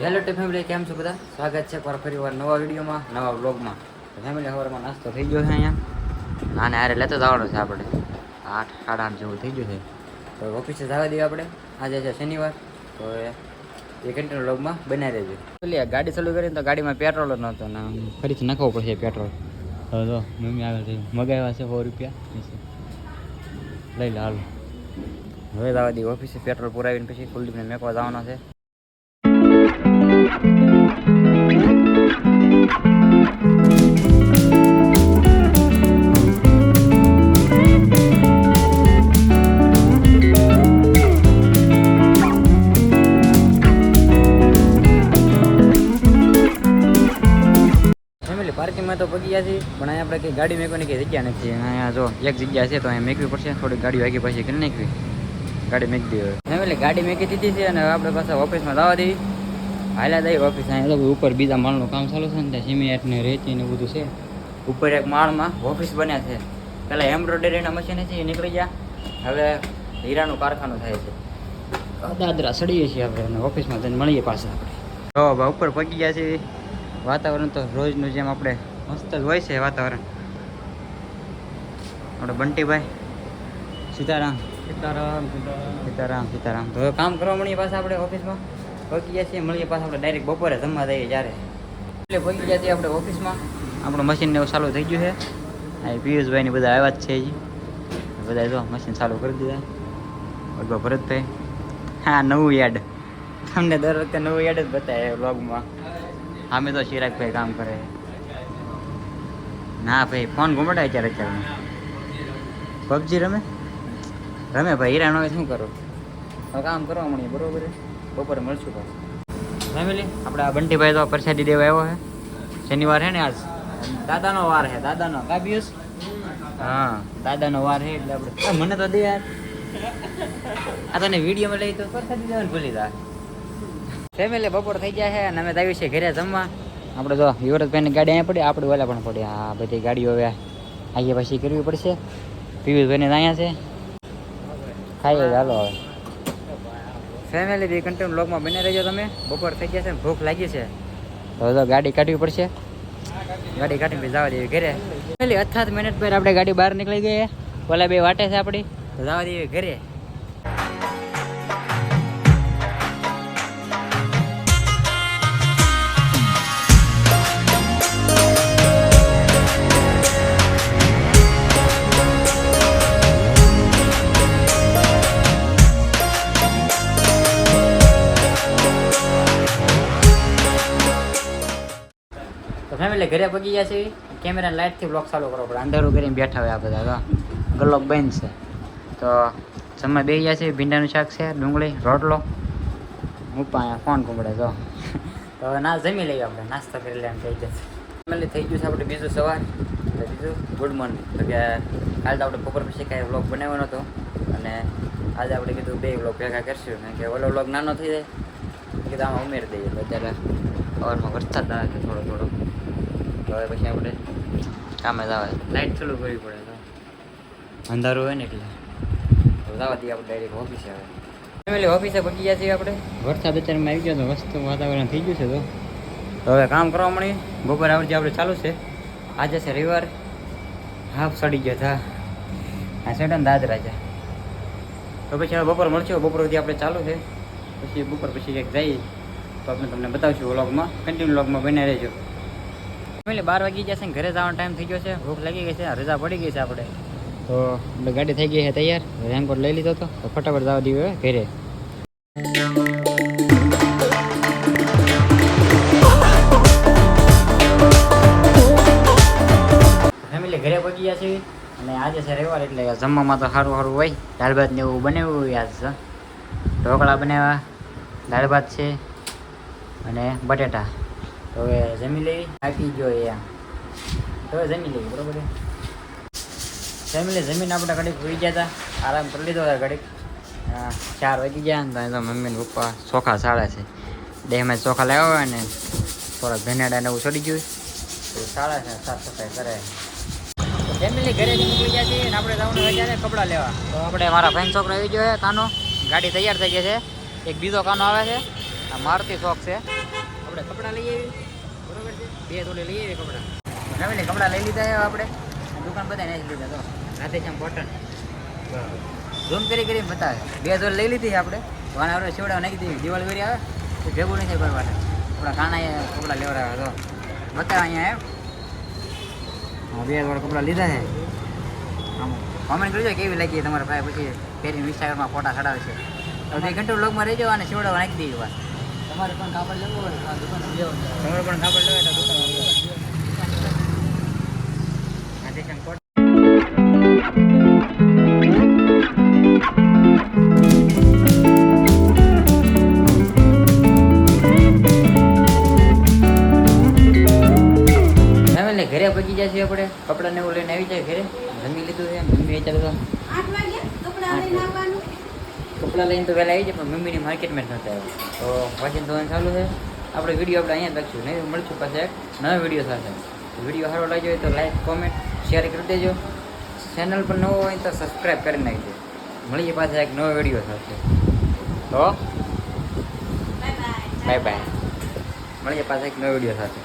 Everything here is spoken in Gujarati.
હેલો ટુ ફેમિલી કેમ છો બધા? સ્વાગત છે પર ફરી વાર નવા વિડીયોમાં, નવા બ્લોગમાં ફેમિલી સવારમાં નાસ્તો થઈ ગયો છે અહીંયા. આને હારે લેતો જવાનો છે આપણે. આઠ, સાડા આઠ જેવું થઈ ગયું છે. તો ઓફિસે જવા દઈએ આપણે. આજે છે શનિવાર. તો એ કન્ટિન્યુ બ્લોગમાં બનાવી દેજો. એટલે ગાડી ચાલુ કરીને તો ગાડીમાં પેટ્રોલ જ નહોતો ને ફરીથી નાખવું પડશે પેટ્રોલ હવે તો મમ્મી આગળ થઈ મગાવ્યા છે સો રૂપિયા. લઈ લે હાલ. હવે જવા દઈએ ઓફિસે પેટ્રોલ પુરાવીને પછી કુલદીપને મેકવા જવાનો છે. પાર્કિંગમાં તો પગી ગયા છીએ, પણ અહીંયા આપણે કંઈ ગાડી મેકવાની કંઈ જગ્યા નથી. અને અહીંયા જો, એક જગ્યા છે તો અહીંયા મેકવી પડશે. થોડી ગાડી વાગી પછી કરી નાખવી ગાડી મેકી દેવી હવે. ફેમિલી ગાડી મેકી દીધી છે અને હવે આપણે પાછા ઓફિસમાં જવા દેવી હાલ્યા દઈ ઓફિસ અહીંયા તો ઉપર બીજા માળનું કામ ચાલુ છે ને ત્યાં સિમેન્ટ ને રેતી ને બધું છે. ઉપર એક માળમાં ઓફિસ બન્યા છે. પહેલાં એમ્બ્રોઇડરીના મશીન છે એ નીકળી ગયા. હવે હીરાનું કારખાનું થાય છે. દાદરા સડીએ છીએ આપણે અને ઓફિસમાં જઈને મળીએ પાછા આપણે. જો ભાઈ ઉપર પગી ગયા છીએ વાતાવરણ તો રોજનું જેમ આપણે મસ્ત જ હોય છે વાતાવરણ. આપણે બંટીભાઈ સીતારામ. સીતારામ સીતારામ. સીતારામ તો કામ કરવા મળીએ પાછા આપણે ઓફિસમાં ગયા છીએ મળીએ પાછા આપણે ડાયરેક્ટ બપોરે જમવા જઈએ જ્યારે. એટલે ગયા છીએ આપણે ઓફિસમાં. આપણું મશીન ને એવું ચાલુ થઈ ગયું છે. આ પિયુષભાઈ ને બધા આવ્યા જ છે હજી. બધા જો મશીન ચાલુ કરી દીધા. ભગવા ભરતભાઈ હા, નવું યાડ તમને દર વખતે નવું યાડ જ બતાવે વ્લોગમાં અમે તો ચિરાગભાઈ કામ કરે. ના ભાઈ, ફોન ઘુમડાય ત્યારે અત્યારે. પબજી રમે? રમે ભાઈ હીરા નો શું કરો? કામ કરવા મળીએ, બરોબર? બપોરે મળશું પાછું. ફેમિલી આપણે બંટીભાઈ તો પ્રસાદી દેવા આવ્યો છે. શનિવાર છે ને આજ. દાદાનો વાર છે, દાદાનો. કા પિયુષ? હા, દાદાનો વાર છે એટલે આપણે મને તો દે યાર. આ તને વિડીયોમાં લઈ તો પ્રસાદી દેવાનું ભૂલી જા. ફેમિલી બપોર થઈ ગયા છે અને અમે આવી છે ઘરે જમવા. આપણે જો યુવરાજભાઈની ગાડી અહીંયા પડી, આપણે ઓલા પણ પડી. આ બધી ગાડીઓ હવે અહીંયા પછી કરવી પડશે. પીવીભાઈને અહીંયા છે. ખાઈએ ચાલો હવે. ફેમિલી બી કન્ટિન્યુ બ્લોગમાં બને રહેજો તમે. બપોર થઈ ગયા છે ને ભૂખ લાગી છે. તો તો ગાડી કાઢવી પડશે. ગાડી કાઢીને જવા દેવી ઘરે. ફેમિલી અથાત મિનિટ પર આપણે ગાડી બહાર નીકળી ગઈ. ઓલા બે વાટે છે આપણી. જવા દેવી ઘરે. ફેમિલી ઘરે પગી ગયા છે. કેમેરા લાઇટથી બ્લોક ચાલુ કરવો પડે. અંધારું કરીને બેઠા હોય આ બધા તો. ગલ્લો બંધ છે. તો જમવા બે ગયા છે. ભીંડાનું શાક છે, ડુંગળી, રોટલો. હું અહીંયા ફોન ઘૂમડે તો. તો ના, જમી લઈએ આપણે. નાસ્તો કરી લઈએ થઈ જશે ફેમિલી થઈ ગયું છે આપણે બીજું સવાર. બીજું ગુડ મોર્નિંગ તો કે કાલે તો આપણે બપોર પછી કાંઈ વ્લોગ બનાવ્યો નહોતો અને આજે આપણે કીધું બે વ્લોગ ભેગા કરશું. કારણ કે ઓલો વ્લોગ નાનો થઈ જાય. કીધું, આમાં ઉમેરી દઈએ. અત્યારે અવારમાં વરસાદ આવે છે થોડો થોડો. તો હવે પછી આપણે કામે જ આવે લાઇટ ચાલુ કરવી પડે તો. અંધારું હોય ને એટલે. જવા દઈએ આપણે ડાયરેક્ટ ઓફિસે આવે ફેમિલી ઓફિસે પહોંચી ગયા છીએ આપણે. વરસાદ અત્યારમાં આવી ગયો તો મસ્ત વાતાવરણ થઈ ગયું છે તો. હવે કામ કરવા મળી બપોર આવડે આપણે ચાલુ છે. આજે છે રવિવાર. હાફ સડી ગયો હતા આ સેટન દાદ રાજા તો પછી હવે બપોર મળશે. બપોર સુધી આપણે ચાલુ છે. પછી બપોર પછી એક જઈએ. તો આપણે તમને બતાવશું વ્લોગમાં કન્ટિન્યુ વ્લોગમાં બની રહેજો. ફેમિલી બાર વાગી જશે ને ઘરે જવાનો ટાઈમ થઈ ગયો છે. ભૂખ લાગી ગઈ છે, રજા પડી ગઈ છે આપણે. તો આપણે ગાડી થઈ ગઈ છે તૈયાર. રેનકોટ લઈ લીધો હતો તો ફટાફટ જવા હવે ઘરે. ફેમિલી ઘરે પહોંચી ગયા છે અને આજે છે રવિવાર એટલે જમવામાં તો સારું સારું હોય. દાળ ભાત ને એવું બનાવ્યું હોય આજ. ઢોકળા બનાવ્યા, દાળ ભાત છે અને બટેટા. હવે જમી લેવી થાકી ગયો એ હવે જમી લેવી બરોબર? જમી લે, જમીન આપણે ઘડીક હોઈ ગયા હતા આરામ કરી લીધો હતા ઘડીક. ચાર વાગી ગયા ને તો મમ્મી ને પપ્પા ચોખા સાડા છે. દેહમાં ચોખા લાવ્યા હોય ને થોડા ભેનાડા ને એવું ચડી ગયું તો સાડા છે, સાફ સફાઈ કરે. ફેમિલી ઘરે નીકળી ગયા છીએ આપણે જવાનું હોય છે કપડાં લેવા. તો આપણે મારા ભાઈ છોકરો આવી ગયો છે, કાનો. ગાડી તૈયાર થઈ ગઈ છે. એક બીજો કાનો આવે છે. આ મારુતિ શોખ છે. આપણે કપડાં લઈ આવી બરોબર છે? બે થોડી લઈ આવી કપડાં. ફેમિલી કપડાં લઈ લીધા છે આપણે? દુકાન બધા નહીં લીધા તો. રાધેશ્યામ કોટન ઝૂમ કરી કરી બતાવે. બે જોડ લઈ લીધી છે આપણે. વાના આપણે શિવડા નાખી દીધી. દિવાળી વેરી આવે તો ભેગું નહીં થાય કરવાના આપણા કાના કપડાં લેવડાવે તો. બતાવે અહીંયા એમ. હા બે જોડ કપડાં લીધા છે. આમ કોમેન્ટ કરજો કેવી લાગી તમારા ભાઈ. પછી પહેરીને ઇન્સ્ટાગ્રામમાં ફોટા ચડાવે છે. તો બે ઘંટો બ્લોગમાં રહેજો અને શિવડા નાખી દીધી વાત તમારે પણ કાપડ લેવું હોય તો તમારે પણ કાપડ લેવું હોય તો દુકાને ફેમિલી ઘરે પગી જાય છે આપણે. કપડાં ને એવું લઈને આવી જાય ઘરે. જમી લીધું છે મમ્મી અત્યારે તો. આઠ વાગ્યા કપડાં લઈને આવવાનું. કપડાં લઈને તો વહેલા આવી જાય પણ મમ્મીની માર્કેટમાં જ નહોતા આવ્યા તો વાંચીને ધોવાનું ચાલુ છે. આપણે વીડિયો આપણે અહીંયા જ લખશું નહીં મળશું પાછા એક નવા વીડિયો સાથે. વીડિયો સારો લાગ્યો હોય તો લાઈક કોમેન્ટ શેર કરી દેજો. ચેનલ પર નવો હોય તો સબસ્ક્રાઈબ કરી નાખજો. મળીએ પાછા એક નવો વીડિયો સાથે. તો બાય બાય બાય બાય મળીએ પાછા એક નવો વીડિયો સાથે.